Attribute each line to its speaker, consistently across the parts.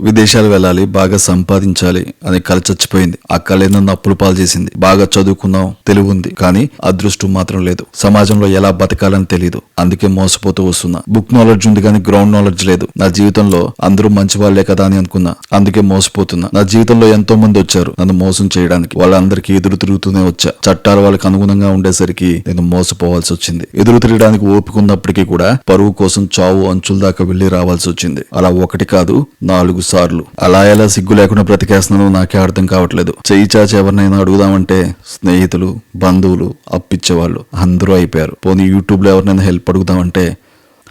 Speaker 1: విదేశాలు వెళ్ళాలి బాగా సంపాదించాలి అనే కళ చచ్చిపోయింది. ఆ కళ నన్ను అప్పులు పాలు చేసింది. బాగా చదువుకున్నాం తెలివి ఉంది కానీ అదృష్టం మాత్రం లేదు. సమాజంలో ఎలా బతకాలని తెలియదు అందుకే మోసపోతూ వస్తున్నా. బుక్ నాలెడ్జ్ ఉంది కానీ గ్రౌండ్ నాలెడ్జ్ లేదు. నా జీవితంలో అందరూ మంచి వాళ్ళే కదా అని అనుకున్నా. అందుకే మోసపోతున్నా. నా జీవితంలో ఎంతో మంది వచ్చారు నన్ను మోసం చేయడానికి. వాళ్ళందరికీ ఎదురు తిరుగుతూనే వచ్చా. చట్టాలు వాళ్ళకి అనుగుణంగా ఉండేసరికి నేను మోసపోవాల్సి వచ్చింది. ఎదురు తిరగడానికి ఓపిక ఉన్నప్పటికీ కూడా పరువు కోసం చావు అంచుల దాకా వెళ్ళి రావాల్సి వచ్చింది. అలా ఒకటి కాదు నాలుగు సార్లు అలా ఎలా సిగ్గు లేకుండా బ్రతికేస్తున్నానో నాకే అర్థం కావట్లేదు. చెయ్యి చాచి ఎవరినైనా అడుగుదామంటే స్నేహితులు బంధువులు అప్పిచ్చేవాళ్ళు అందరూ అయిపోయారు. పోనీ యూట్యూబ్లో ఎవరినైనా హెల్ప్ అడుగుదామంటే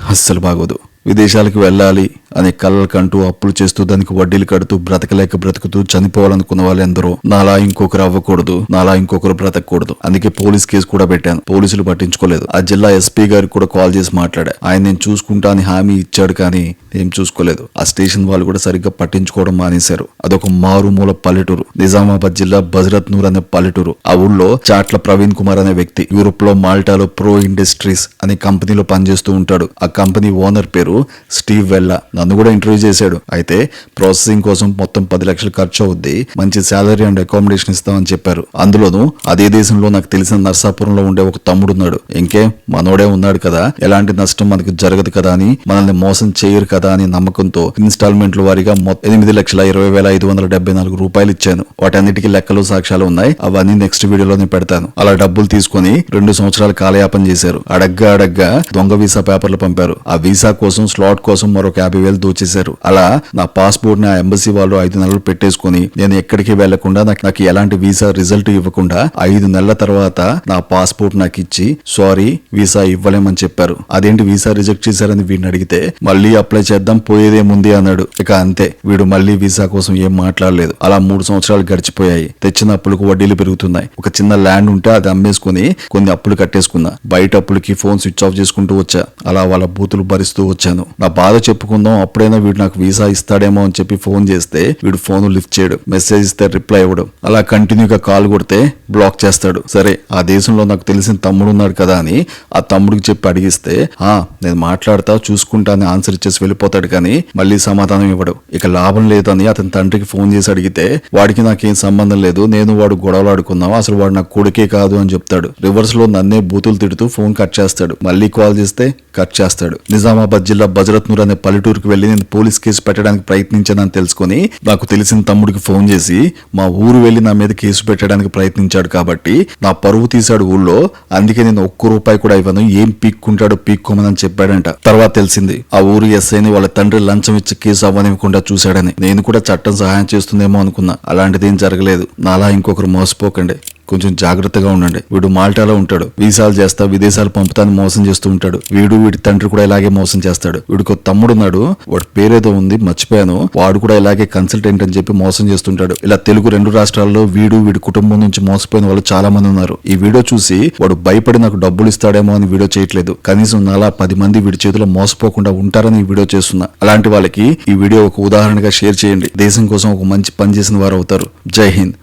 Speaker 1: అస్సలు బాగోదు. విదేశాలకు వెళ్ళాలి అనే కళ్ళకంటూ కంటూ అప్పులు చేస్తూ దానికి వడ్డీలు కడుతూ బ్రతకలేక బ్రతుకుతూ చనిపోవాలనుకున్న వాళ్ళెందరో నాలా ఇంకొకరు అవ్వకూడదు నాలా ఇంకొకరు బ్రతకూడదు అందుకే పోలీస్ కేసు కూడా పెట్టాను. పోలీసులు పట్టించుకోలేదు. ఆ జిల్లా ఎస్పీ గారికి కూడా కాల్ చేసి మాట్లాడా. ఆయన నేను చూసుకుంటా అని హామీ ఇచ్చాడు కానీ ఏం చూసుకోలేదు. ఆ స్టేషన్ వాళ్ళు కూడా సరిగ్గా పట్టించుకోవడం మానేశారు. అదొక మారుమూల పల్లెటూరు. నిజామాబాద్ జిల్లా బజరత్నూర్ అనే పల్లెటూరు. ఆ ఊళ్ళో చాట్ల ప్రవీణ్ కుమార్ అనే వ్యక్తి యూరోప్లో మాల్టాలో ప్రో ఇండస్ట్రీస్ అనే కంపెనీలో పనిచేస్తూ ఉంటాడు. ఆ కంపెనీ ఓనర్ పేరు స్టీవ్ వెల్లా నన్ను కూడా ఇంటర్వ్యూ చేశాడు. అయితే ప్రాసెసింగ్ కోసం మొత్తం పది లక్షలు ఖర్చు అవుద్ది. మంచి శాలరీ అండ్ అకామిడేషన్ ఇస్తామని చెప్పారు. అందులోనూ అదే దేశంలో నాకు తెలిసిన నర్సాపురంలో ఉండే ఒక తమ్ముడు ఉన్నాడు ఇంకే మనోడే ఉన్నాడు కదా. ఎలాంటి నష్టం మనకు జరగదు కదా అని మనల్ని మోసం చేయరు కదా అని నమ్మకంతో ఇన్స్టాల్మెంట్ల వారీగా మొత్తం ఎనిమిది లక్షల ఇరవై వేల ఐదు వందల డెబ్బై నాలుగు రూపాయలు ఇచ్చాను. వాటన్నిటికీ లెక్కలు సాక్ష్యాలు ఉన్నాయి. అవన్నీ నెక్స్ట్ వీడియోలోనే పెడతాను. అలా డబ్బులు తీసుకొని రెండు సంవత్సరాలు కాలయాపన చేశారు. అడగ్గా అడగ్గా దొంగ వీసా పేపర్లు పంపారు. ఆ వీసా కోసం స్లాట్ కోసం మరొక యాభై వేలు దోచేశారు. అలా నా పాస్పోర్ట్ని ఆ ఎంబసీ వాళ్ళు ఐదు నెలలు పెట్టేసుకుని నేను ఎక్కడికి వెళ్ళకుండా నాకు నాకు ఎలాంటి వీసా రిజల్ట్ ఇవ్వకుండా ఐదు నెలల తర్వాత నా పాస్పోర్ట్ నాకు ఇచ్చి సారీ వీసా ఇవ్వలేమని చెప్పారు. అదేంటి వీసా రిజెక్ట్ చేశారని వీడిని అడిగితే మళ్ళీ అప్లై చేద్దాం పోయేదేముంది అన్నాడు. ఇక అంతే. వీడు మళ్ళీ వీసా కోసం ఏం మాట్లాడలేదు. అలా మూడు సంవత్సరాలు గడిచిపోయాయి. తెచ్చిన అప్పులకు వడ్డీలు పెరుగుతున్నాయి. ఒక చిన్న ల్యాండ్ ఉంటే అది అమ్మేసుకుని కొన్ని అప్పులు కట్టేసుకున్నా. బయట అప్పులకి ఫోన్ స్విచ్ ఆఫ్ చేసుకుంటూ వచ్చా. అలా వాళ్ళ బూతులు భరిస్తూ వచ్చాను. నా బాధ చెప్పుకుందాం అప్పుడైనా వీడు నాకు వీసా ఇస్తాడేమో అని చెప్పి ఫోన్ చేస్తే వీడు ఫోన్ లిఫ్ట్ చేయడు మెసేజ్ ఇస్తే రిప్లై ఇవ్వడం. అలా కంటిన్యూగా కాల్ కొడితే బ్లాక్ చేస్తాడు. సరే ఆ దేశంలో నాకు తెలిసిన తమ్ముడు ఉన్నాడు కదా అని ఆ తమ్ముడికి చెప్పి అడిగిస్తే ఆ నేను మాట్లాడతా చూసుకుంటా అని ఆన్సర్ ఇచ్చేసి వెళ్ళిపోతాడు కానీ మళ్ళీ సమాధానం ఇవ్వడు. ఇక లాభం లేదని అతని తండ్రికి ఫోన్ చేసి అడిగితే వాడికి నాకేం సంబంధం లేదు నేను వాడు గొడవలు ఆడుకున్నాం అసలు వాడు నాకు కొడుకే కాదు అని చెప్తాడు. రివర్స్లో నన్నే బూతులు తిడుతూ ఫోన్ కట్ చేస్తాడు. మళ్ళీ కాల్ చేస్తే కట్ చేస్తాడు. నిజామాబాద్ జిల్లా బజరత్నూర్ అనే పల్లెటూరుకి వెళ్ళి నేను పోలీస్ కేసు పెట్టడానికి ప్రయత్నించానని తెలుసుకుని నాకు తెలిసిన తమ్ముడికి ఫోన్ చేసి మా ఊరు వెళ్ళి నా మీద కేసు పెట్టడానికి ప్రయత్నించాడు కాబట్టి నా పరువు తీశాడు ఊళ్ళో అందుకే నేను ఒక్క రూపాయి కూడా ఇవ్వను ఏం పీక్కుంటాడో పీక్కోమని చెప్పాడంట. తర్వాత తెలిసింది ఆ ఊరు ఎస్ఐని వాళ్ళ తండ్రి లంచం ఇచ్చి కేసు అవ్వనివ్వకుండా చూశాడని నేను కూడా చట్టం సహాయం చేస్తుందేమో అనుకున్నా అలాంటిదేం జరగలేదు నాలా ఇంకొకరు మోసపోకండి. కొంచెం జాగ్రత్తగా ఉండండి. వీడు మాల్టాలో ఉంటాడు. వీసాలు చేస్తా విదేశాలు పంపుతాను మోసం చేస్తూ ఉంటాడు. వీడు వీడి తండ్రి కూడా ఇలాగే మోసం చేస్తాడు. వీడికి ఒక తమ్ముడు ఉన్నాడు వాడు పేరేదో ఉంది మర్చిపోయాను. వాడు కూడా ఇలాగే కన్సల్టెంట్ అని చెప్పి మోసం చేస్తుంటాడు. ఇలా తెలుగు రెండు రాష్ట్రాల్లో వీడు వీడి కుటుంబం నుంచి మోసపోయిన వాళ్ళు చాలా మంది ఉన్నారు. ఈ వీడియో చూసి వాడు భయపడి నాకు డబ్బులు ఇస్తాడేమో అని వీడియో చేయట్లేదు. కనీసం నాలా పది మంది వీడి చేతిలో మోసపోకుండా ఉంటారని ఈ వీడియో చేస్తున్నా. అలాంటి వాళ్ళకి ఈ వీడియో ఒక ఉదాహరణగా షేర్ చేయండి. దేశం కోసం ఒక మంచి పని చేసిన వారు అవుతారు. జై హింద్.